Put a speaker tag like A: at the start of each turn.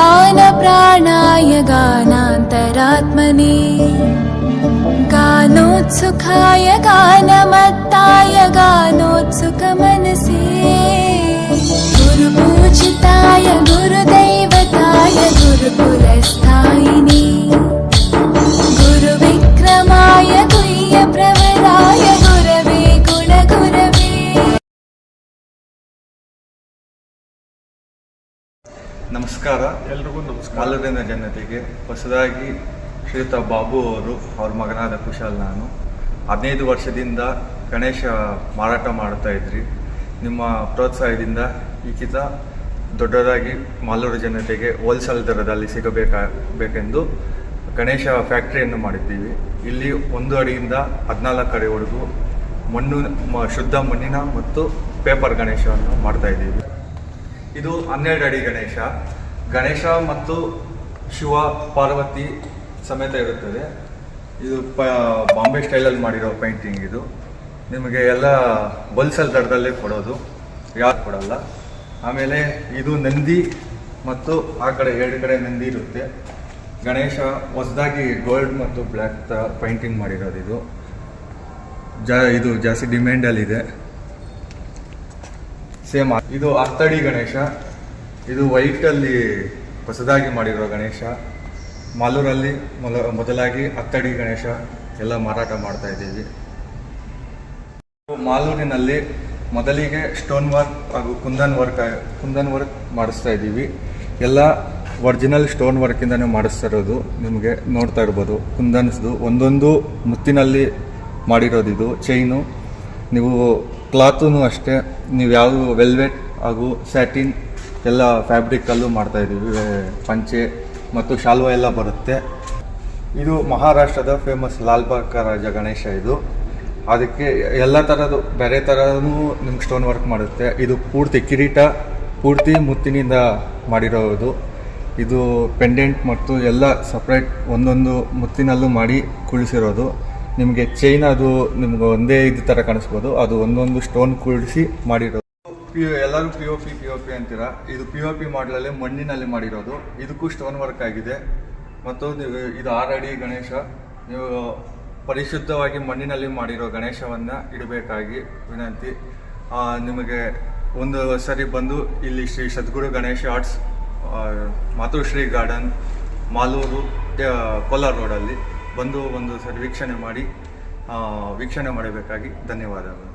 A: गानप्राणाय गानान्तरात्मने गानोत्सुखाय गानमत्ताय गानोत्सुकमनसे
B: ನಮಸ್ಕಾರ.
C: ಎಲ್ರಿಗೂ ನಮಸ್ಕಾರ.
B: ಅಲ್ಲದಿನ ಜನತೆಗೆ ಹೊಸದಾಗಿ ಶ್ರೀಯುತ ಬಾಬು ಅವರು ಅವ್ರ ಮಗನಾದ ಕುಶಾಲ್ ನಾನು. ಹದಿನೈದು ವರ್ಷದಿಂದ ಗಣೇಶ ಮಾರಾಟ ಮಾಡ್ತಾ ಇದ್ರಿ. ನಿಮ್ಮ ಪ್ರೋತ್ಸಾಹದಿಂದ ಈಗಿತ ದೊಡ್ಡದಾಗಿ ಮಾಲೂರು ಜನತೆಗೆ ಹೋಲ್ಸೇಲ್ ದರದಲ್ಲಿ ಸಿಗಬೇಕಾಗಬೇಕೆಂದು ಗಣೇಶ ಫ್ಯಾಕ್ಟ್ರಿಯನ್ನು ಮಾಡಿದ್ದೀವಿ. ಇಲ್ಲಿ ಒಂದು ಅಡಿಯಿಂದ ಹದಿನಾಲ್ಕು ಅಡಿವರೆಗೂ ಮಣ್ಣು ಮ- ಶುದ್ಧ ಮಣ್ಣಿನ ಮತ್ತು ಪೇಪರ್ ಗಣೇಶವನ್ನು ಮಾಡ್ತಾ ಇದ್ದೀವಿ. ಇದು ಹನ್ನೆರಡು ಅಡಿ ಗಣೇಶ. ಗಣೇಶ ಮತ್ತು ಶಿವ, ಪಾರ್ವತಿ ಸಮೇತ ಇರುತ್ತದೆ. ಇದು ಪ, ಬಾಂಬೆ ಸ್ಟೈಲಲ್ಲಿ ಮಾಡಿರೋ ಪೇಂಟಿಂಗ್ ಇದು. ನಿಮಗೆ ಎಲ್ಲ ಬಲ್ಸಲ್ ದಡದಲ್ಲೇ ಕೊಡೋದು. ಯಾರು ಕೊಡಲ್ಲ. ಆಮೇಲೆ ಇದು ನಂದಿ ಮತ್ತು ಆ ಕಡೆ ಎರಡು ಕಡೆ ನಂದಿ ಇರುತ್ತೆ. ಗಣೇಶ ಹೊಸದಾಗಿ ಗೋಲ್ಡ್ ಮತ್ತು ಬ್ಲ್ಯಾಕ್ ಪೇಂಟಿಂಗ್ ಮಾಡಿರೋದು ಇದು. ಜಾ, ಇದು ಜಾಸ್ತಿ ಡಿಮ್ಯಾಂಡಲ್ಲಿದೆ. ಸೇಮ್ ಇದು ಅತ್ತಡಿ ಗಣೇಶ, ಇದು ವೈಟ್ ಅಲ್ಲಿ ಹೊಸದಾಗಿ ಮಾಡಿರೋ ಗಣೇಶ, ಮಾಲೂರಲ್ಲಿ ಮೊಲ ಮೊದಲಾಗಿ ಅತ್ತಡಿ ಗಣೇಶ ಎಲ್ಲ ಮಾರಾಟ ಮಾಡ್ತಾ ಇದ್ದೀವಿ. ಮಾಲೂರಿನಲ್ಲಿ ಮೊದಲಿಗೆ ಸ್ಟೋನ್ ವರ್ಕ್ ಹಾಗೂ ಕುಂದನ್ ವರ್ಕ್ ಕುಂದನ್ ವರ್ಕ್ ಮಾಡಿಸ್ತಾ ಇದ್ದೀವಿ. ಎಲ್ಲ ಒರಿಜಿನಲ್ ಸ್ಟೋನ್ ವರ್ಕಿಂದನೇ ಮಾಡಿಸ್ತಾ ಇರೋದು ನಿಮಗೆ ನೋಡ್ತಾ ಇರ್ಬೋದು. ಕುಂದನ್ಸ್ದು ಒಂದೊಂದು ಮುತ್ತಿನಲ್ಲಿ ಮಾಡಿರೋದು ಇದು ಚೈನು ನೀವು ಕ್ಲಾತೂ ಅಷ್ಟೇ. ನೀವು ಯಾವ ವೆಲ್ವೆಟ್ ಹಾಗೂ ಸ್ಯಾಟಿನ್ ಎಲ್ಲ ಮಾಡ್ತಾ ಇದ್ದೀವಿ. ಪಂಚೆ ಮತ್ತು ಶಾಲ್ವ ಎಲ್ಲ ಬರುತ್ತೆ. ಇದು ಮಹಾರಾಷ್ಟ್ರದ ಫೇಮಸ್ ಲಾಲ್ಬಾಗ್ ರಾಜ ಗಣೇಶ ಇದು. ಅದಕ್ಕೆ ಎಲ್ಲ ಥರದ್ದು ಬೇರೆ ಥರನೂ ನಿಮ್ಗೆ ಸ್ಟೋನ್ ವರ್ಕ್ ಮಾಡುತ್ತೆ. ಇದು ಪೂರ್ತಿ ಕಿರೀಟ, ಪೂರ್ತಿ ಮುತ್ತಿನಿಂದ ಮಾಡಿರೋದು. ಇದು ಪೆಂಡೆಂಟ್ ಮತ್ತು ಎಲ್ಲ ಸಪ್ರೇಟ್ ಒಂದೊಂದು ಮುತ್ತಿನಲ್ಲೂ ಮಾಡಿ ಕುಳಿಸಿರೋದು. ನಿಮಗೆ ಚೈನ್ ಅದು ನಿಮ್ಗೆ ಒಂದೇ ಇದು ಥರ ಕಾಣಿಸ್ಬೋದು. ಅದು ಒಂದೊಂದು ಸ್ಟೋನ್ ಕೂಡಿಸಿ ಮಾಡಿರೋದು. ಪಿ ಎಲ್ಲರೂ P O P P O P ಅಂತೀರಾ? ಇದು ಪಿ ಒ ಪಿ ಮಾಡಲಲ್ಲಿ ಮಣ್ಣಿನಲ್ಲಿ ಮಾಡಿರೋದು. ಇದಕ್ಕೂ ಸ್ಟೋನ್ ವರ್ಕ್ ಆಗಿದೆ. ಮತ್ತು ನೀವು ಇದು ಆರ್ ಅಡಿ ಗಣೇಶ. ನೀವು ಪರಿಶುದ್ಧವಾಗಿ ಮಣ್ಣಿನಲ್ಲಿ ಮಾಡಿರೋ ಗಣೇಶವನ್ನು ಇಡಬೇಕಾಗಿ ವಿನಂತಿ. ನಿಮಗೆ ಒಂದು ಸರಿ ಬಂದು ಇಲ್ಲಿ ಶ್ರೀ ಸದ್ಗುರು ಗಣೇಶ ಆರ್ಟ್ಸ್ ಮಾತೃಶ್ರೀ ಗಾರ್ಡನ್, ಮಾಲೂರು ಕೋಲಾರ ರೋಡಲ್ಲಿ. ಬಂದು ಒಂದು ಸರಿ ವೀಕ್ಷಣೆ ಮಾಡಿ ವೀಕ್ಷಣೆ ಮಾಡಬೇಕಾಗಿ ಧನ್ಯವಾದಗಳು.